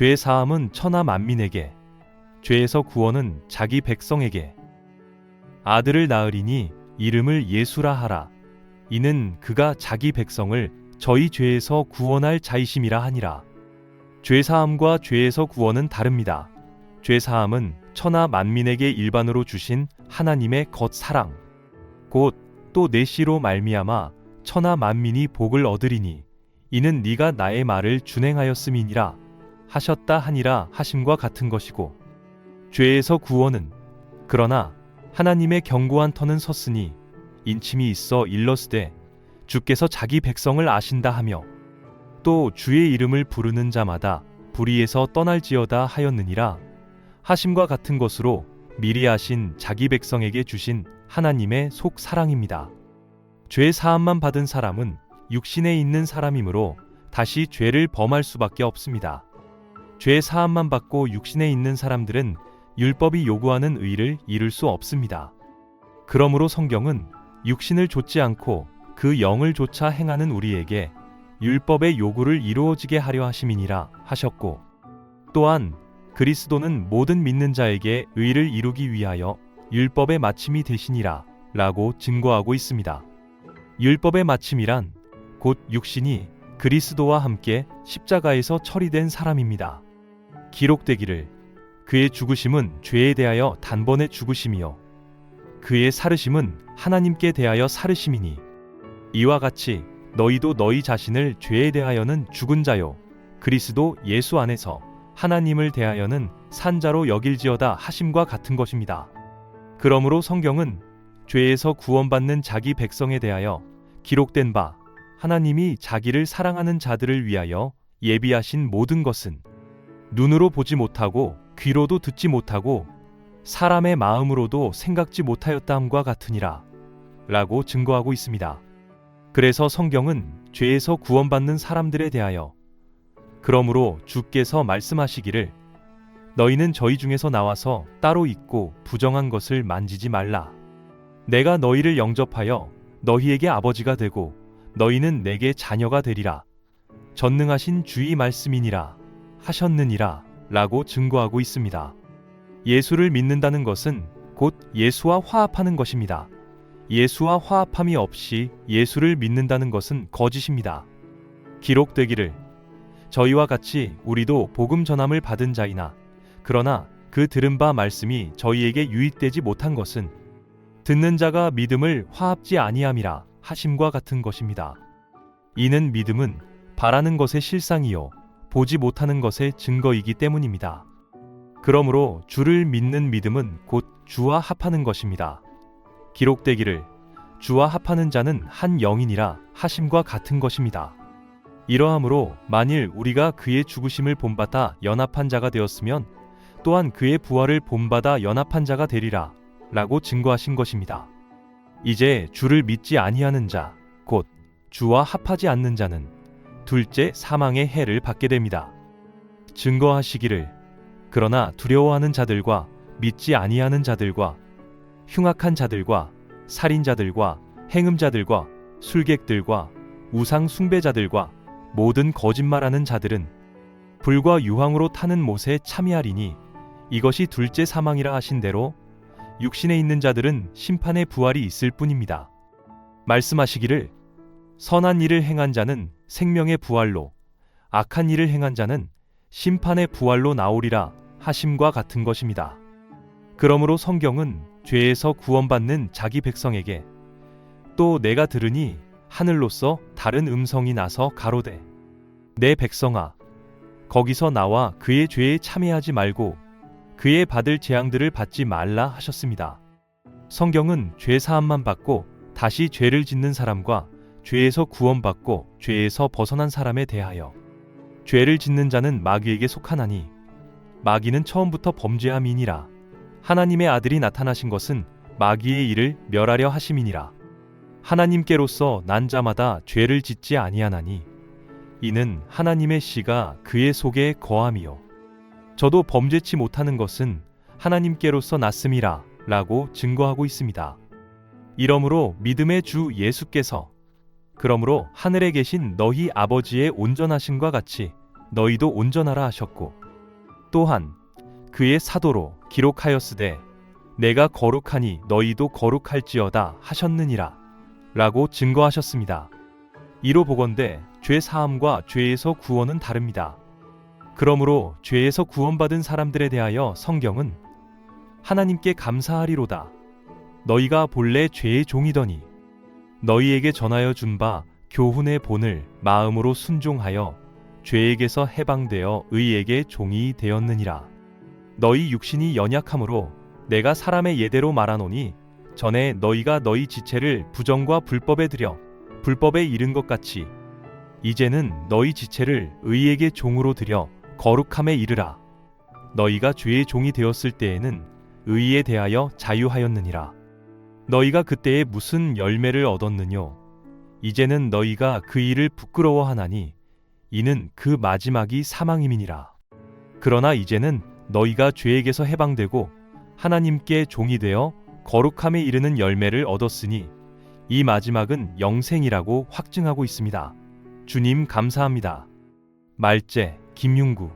죄 사함은 천하 만민에게 죄에서 구원은 자기 백성에게. 아들을 낳으리니 이름을 예수라 하라. 이는 그가 자기 백성을 저희 죄에서 구원할 자이심이라 하니라. 죄 사함과 죄에서 구원은 다릅니다. 죄 사함은 천하 만민에게 일반으로 주신 하나님의 겉 사랑 곧 또 내시로 말미암아 천하 만민이 복을 얻으리니 이는 네가 나의 말을 준행하였음이니라 하셨다 하니라 하심과 같은 것이고 죄에서 구원은 그러나 하나님의 견고한 터는 섰으니 인침이 있어 일러스되 주께서 자기 백성을 아신다 하며 또 주의 이름을 부르는 자마다 불의에서 떠날지어다 하였느니라 하심과 같은 것으로 미리 하신 자기 백성에게 주신 하나님의 속 사랑입니다. 죄 사함만 받은 사람은 육신에 있는 사람이므로 다시 죄를 범할 수밖에 없습니다. 죄 사함만 받고 육신에 있는 사람들은 율법이 요구하는 의를 이룰 수 없습니다. 그러므로 성경은 육신을 좇지 않고 그 영을 조차 행하는 우리에게 율법의 요구를 이루어지게 하려 하심이니라 하셨고 또한 그리스도는 모든 믿는 자에게 의를 이루기 위하여 율법의 마침이 되시니라 라고 증거하고 있습니다. 율법의 마침이란 곧 육신이 그리스도와 함께 십자가에서 처리된 사람입니다. 기록되기를. 그의 죽으심은 죄에 대하여 단번에 죽으심이요. 그의 살으심은 하나님께 대하여 살으심이니. 이와 같이 너희도 너희 자신을 죄에 대하여는 죽은 자요. 그리스도 예수 안에서 하나님을 대하여는 산자로 여길지어다 하심과 같은 것입니다. 그러므로 성경은 죄에서 구원받는 자기 백성에 대하여 기록된 바 하나님이 자기를 사랑하는 자들을 위하여 예비하신 모든 것은 눈으로 보지 못하고 귀로도 듣지 못하고 사람의 마음으로도 생각지 못하였다함과 같으니라 라고 증거하고 있습니다. 그래서 성경은 죄에서 구원받는 사람들에 대하여 그러므로 주께서 말씀하시기를 너희는 저희 중에서 나와서 따로 있고 부정한 것을 만지지 말라. 내가 너희를 영접하여 너희에게 아버지가 되고 너희는 내게 자녀가 되리라. 전능하신 주의 말씀이니라 하셨느니라 라고 증거하고 있습니다. 예수를 믿는다는 것은 곧 예수와 화합하는 것입니다. 예수와 화합함이 없이 예수를 믿는다는 것은 거짓입니다. 기록되기를 저희와 같이 우리도 복음 전함을 받은 자이나 그러나 그 들은 바 말씀이 저희에게 유익되지 못한 것은 듣는 자가 믿음을 화합지 아니함이라 하심과 같은 것입니다. 이는 믿음은 바라는 것의 실상이요 보지 못하는 것의 증거이기 때문입니다. 그러므로 주를 믿는 믿음은 곧 주와 합하는 것입니다. 기록되기를 주와 합하는 자는 한 영이니라 하심과 같은 것입니다. 이러함으로 만일 우리가 그의 죽으심을 본받아 연합한 자가 되었으면 또한 그의 부활을 본받아 연합한 자가 되리라 라고 증거하신 것입니다. 이제 주를 믿지 아니하는 자, 곧 주와 합하지 않는 자는 둘째 사망의 해를 받게 됩니다. 증거하시기를 그러나 두려워하는 자들과 믿지 아니하는 자들과 흉악한 자들과 살인자들과 행음자들과 술객들과 우상 숭배자들과 모든 거짓말하는 자들은 불과 유황으로 타는 못에 참여하리니 이것이 둘째 사망이라 하신 대로 육신에 있는 자들은 심판의 부활이 있을 뿐입니다. 말씀하시기를 선한 일을 행한 자는 생명의 부활로 악한 일을 행한 자는 심판의 부활로 나오리라 하심과 같은 것입니다. 그러므로 성경은 죄에서 구원받는 자기 백성에게 또 내가 들으니 하늘로서 다른 음성이 나서 가로되 내 백성아 거기서 나와 그의 죄에 참여하지 말고 그의 받을 재앙들을 받지 말라 하셨습니다. 성경은 죄 사함만 받고 다시 죄를 짓는 사람과 죄에서 구원받고 죄에서 벗어난 사람에 대하여. 죄를 짓는 자는 마귀에게 속하나니 마귀는 처음부터 범죄함이니라. 하나님의 아들이 나타나신 것은 마귀의 일을 멸하려 하심이니라. 하나님께로서 난 자마다 죄를 짓지 아니하나니 이는 하나님의 씨가 그의 속에 거함이요. 저도 범죄치 못하는 것은 하나님께로서 났음이라 라고 증거하고 있습니다. 이러므로 믿음의 주 예수께서 그러므로 하늘에 계신 너희 아버지의 온전하심과 같이 너희도 온전하라 하셨고 또한 그의 사도로 기록하였으되 내가 거룩하니 너희도 거룩할지어다 하셨느니라 라고 증거하셨습니다. 이로 보건대 죄 사함과 죄에서 구원은 다릅니다. 그러므로 죄에서 구원받은 사람들에 대하여 성경은 하나님께 감사하리로다. 너희가 본래 죄의 종이더니 너희에게 전하여 준 바 교훈의 본을 마음으로 순종하여 죄에게서 해방되어 의에게 종이 되었느니라. 너희 육신이 연약함으로 내가 사람의 예대로 말하노니 전에 너희가 너희 지체를 부정과 불법에 들여 불법에 이른 것 같이 이제는 너희 지체를 의에게 종으로 들여 거룩함에 이르라. 너희가 죄의 종이 되었을 때에는 의에 대하여 자유하였느니라. 너희가 그때에 무슨 열매를 얻었느뇨? 이제는 너희가 그 일을 부끄러워하나니 이는 그 마지막이 사망임이니라. 그러나 이제는 너희가 죄에게서 해방되고 하나님께 종이 되어 거룩함에 이르는 열매를 얻었으니 이 마지막은 영생이라고 확증하고 있습니다. 주님 감사합니다. 말제 김윤구